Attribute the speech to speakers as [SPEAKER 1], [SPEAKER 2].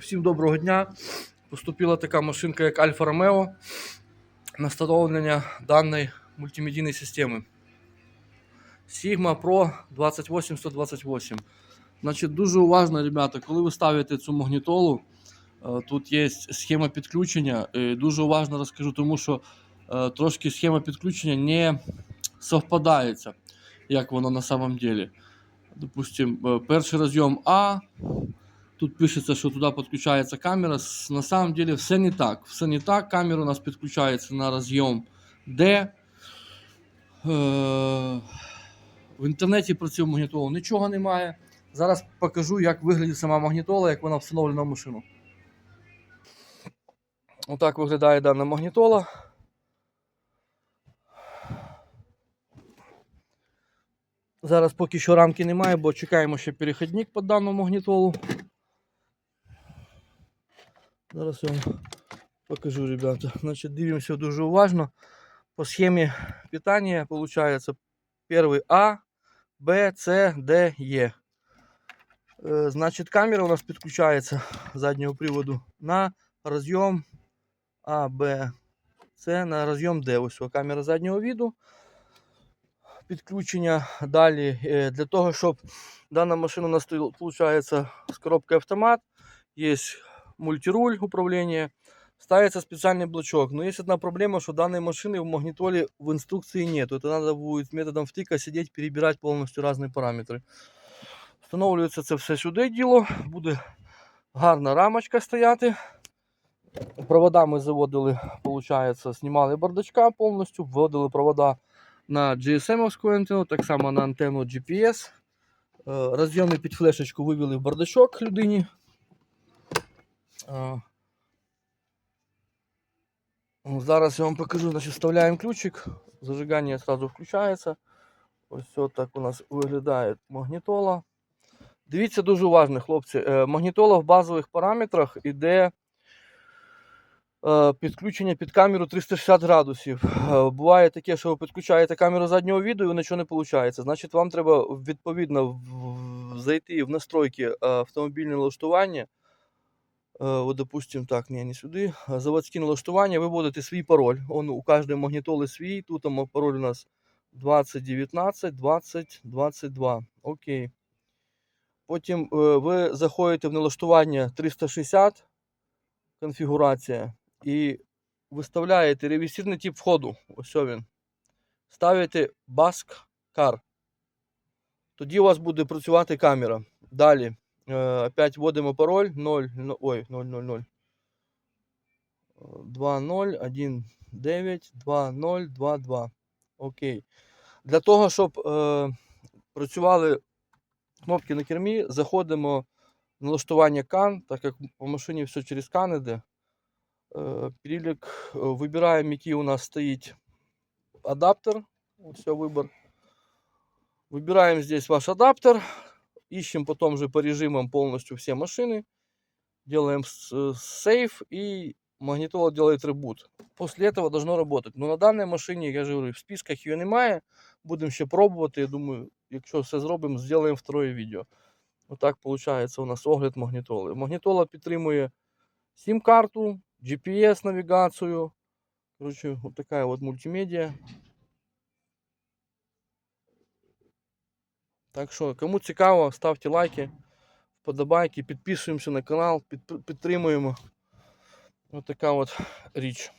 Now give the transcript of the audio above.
[SPEAKER 1] Всім доброго дня. Поступила така машинка, як Альфа Ромео на встановлення даної мультимедійної системи. Sigma Pro 28128. Значить, дуже уважно, ребята, коли ви ставите цю магнітолу, е, тут є схема підключення. е, Дуже уважно розкажу, тому що е, трошки схема підключення не совпадається, як воно на самом деле. Допустим, перший розйом А, Тут пишеться, що туди підключається камера. На самом деле все не так. Все не так. Камера у нас підключається на розйом D. Е, В інтернеті про цю магнітолу нічого немає. Зараз покажу, як виглядає сама магнітола, як вона встановлена в машину. Отак виглядає дана магнітола. Зараз поки що рамки немає, бо чекаємо ще перехідник під дану магнітолу. Зараз я вам покажу, ребята. Значить, дивимося дуже уважно. По схемі питання получается перший А, Б, С, Д, Е. Е, Значить, камера у нас підключається заднього приводу на розйом А, Б, С, на розйом Д. Ось камера заднього віду. Підключення далі е, для того, щоб дана машина у нас виходить з коробкою автомат. Є мультируль управления, ставится специальный блочок. Но есть одна проблема, что данной машины в магнитоле в инструкции нет. Это надо будет методом втыка сидеть, перебирать полностью разные параметры. Встановлюється це все сюди діло, буде гарна рамочка стояти. Провода ми заводили, получається, знімали бардачка повністю, вводили провода на GSM антенну, так само на антенну GPS. Е, Розйоми під флешечку вивели в бардачок людині. Зараз я вам покажу, значить, вставляємо ключик, зажигання одразу включається. Ось так у нас виглядає магнітола. Дивіться дуже уважно, хлопці. Е, Магнітола в базових параметрах іде е, підключення під камеру 360 градусів. Е, Буває таке, що ви підключаєте камеру заднього відео і нічого не виходить. Значить, вам треба відповідно зайти в настройки автомобільного налаштування. Вот, допустим, так, не, не сюди. Заводські налаштування, ви вводите свій пароль. Он у кожної магнітоли свій. Тут там пароль у нас 2019 20 22. Окей. Потім е, ви заходите в налаштування 360 конфігурація і виставляєте ревізірний тип входу. Ось він. Ставите Bask Car. Тоді у вас буде працювати камера. Далі. Э, опять вводимо пароль 0, но- ой, 0, 0, 0. 2, 0, 1, 9, 2, 0, 2, 2. Окей. Для того, щоб е, працювали кнопки на кермі, заходимо в налаштування CAN, так як по машині все через CAN іде. Е, перелік, вибираємо, який у нас стоїть адаптер. Ось все, вибор. Выбираем здесь ваш адаптер Ищем потом же по режимам полностью все машины. Делаем с- э, сейв и магнитола делает ребут. После этого должно работать. Но на данной машині, я ж говорю, в списках її немає. Будемо ще пробувати. Я думаю, якщо все зробимо, зробимо второе відео. Отак виходить у нас огляд магнітоли. Магнітола підтримує сім-карту, GPS-навігацію. Короче, вот такая вот мультимедіа. Так що, кому цікаво, ставте лайки, вподобайки, підписуємося на канал, підтримуємо. Ось така от річ.